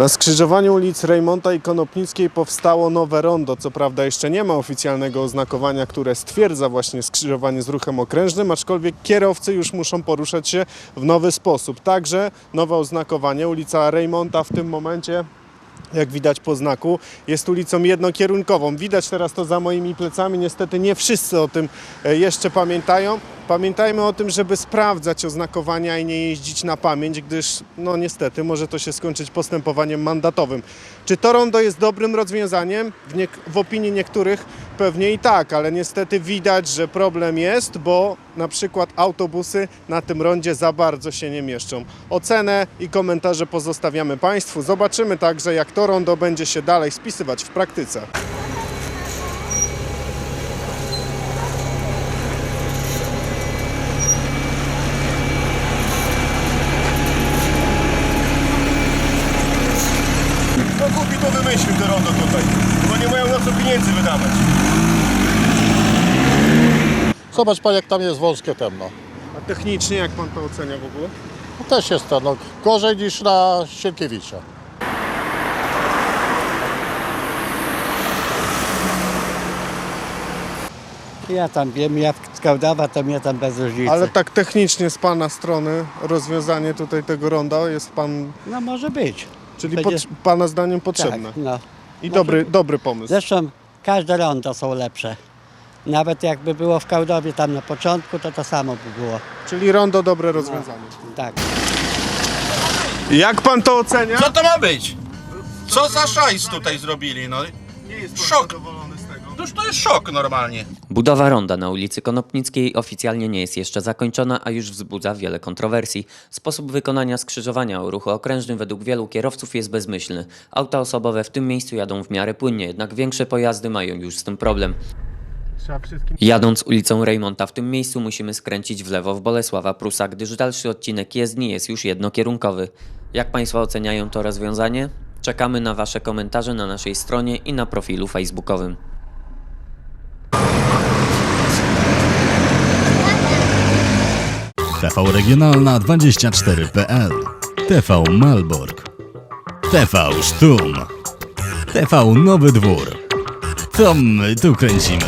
Na skrzyżowaniu ulic Rejmonta i Konopnickiej powstało nowe rondo. Co prawda jeszcze nie ma oficjalnego oznakowania, które stwierdza właśnie skrzyżowanie z ruchem okrężnym, aczkolwiek kierowcy już muszą poruszać się w nowy sposób. Także nowe oznakowanie. Ulica Rejmonta w tym momencie jak widać po znaku, jest ulicą jednokierunkową. Widać teraz to za moimi plecami. Niestety nie wszyscy o tym e, jeszcze pamiętają. Pamiętajmy o tym, żeby sprawdzać oznakowania i nie jeździć na pamięć, gdyż no niestety może to się skończyć postępowaniem mandatowym. Czy to rondo jest dobrym rozwiązaniem? W, w opinii niektórych pewnie i tak, ale niestety widać, że problem jest, bo na przykład autobusy na tym rondzie za bardzo się nie mieszczą. Ocenę i komentarze pozostawiamy Państwu. Zobaczymy także, jak to rondo będzie się dalej spisywać w praktyce. To wymyślił te rondo tutaj. Bo nie mają na co pieniędzy wydawać. Zobacz pan jak tam jest wąskie temno. A technicznie jak Pan to ocenia w ogóle? No też jest to no, gorzej niż na Sienkiewicza. Ja tam wiem, ja z Kołdawa to mnie tam bez różnicy. Ale tak technicznie z Pana strony rozwiązanie tutaj tego ronda jest Pan, No może być. Czyli Będzie- pot, Pana zdaniem potrzebne. Tak, no. I dobry, dobry pomysł. Zresztą każde rondo są lepsze. Nawet jakby było w Kołdowie tam na początku, to to samo by było. Czyli rondo dobre rozwiązanie. Tak. Jak Pan to ocenia? Co to ma być? Co za szajs tutaj zrobili, no? Nie jest pan Szok. Toż to jest szok normalnie. Budowa ronda na ulicy Konopnickiej oficjalnie nie jest jeszcze zakończona, a już wzbudza wiele kontrowersji. Sposób wykonania skrzyżowania o ruchu okrężnym według wielu kierowców jest bezmyślny. Auta osobowe w tym miejscu jadą w miarę płynnie, jednak większe pojazdy mają już z tym problem. Jadąc ulicą Rejmonta w tym miejscu musimy skręcić w lewo w Bolesława Prusa, gdyż dalszy odcinek jezdni jest już jednokierunkowy. Jak Państwo oceniają to rozwiązanie? Czekamy na Wasze komentarze na naszej stronie i na profilu facebookowym. TV Regionalna 24.pl TV Malbork. TV Sztum. TV Nowy Dwór. To my tu kręcimy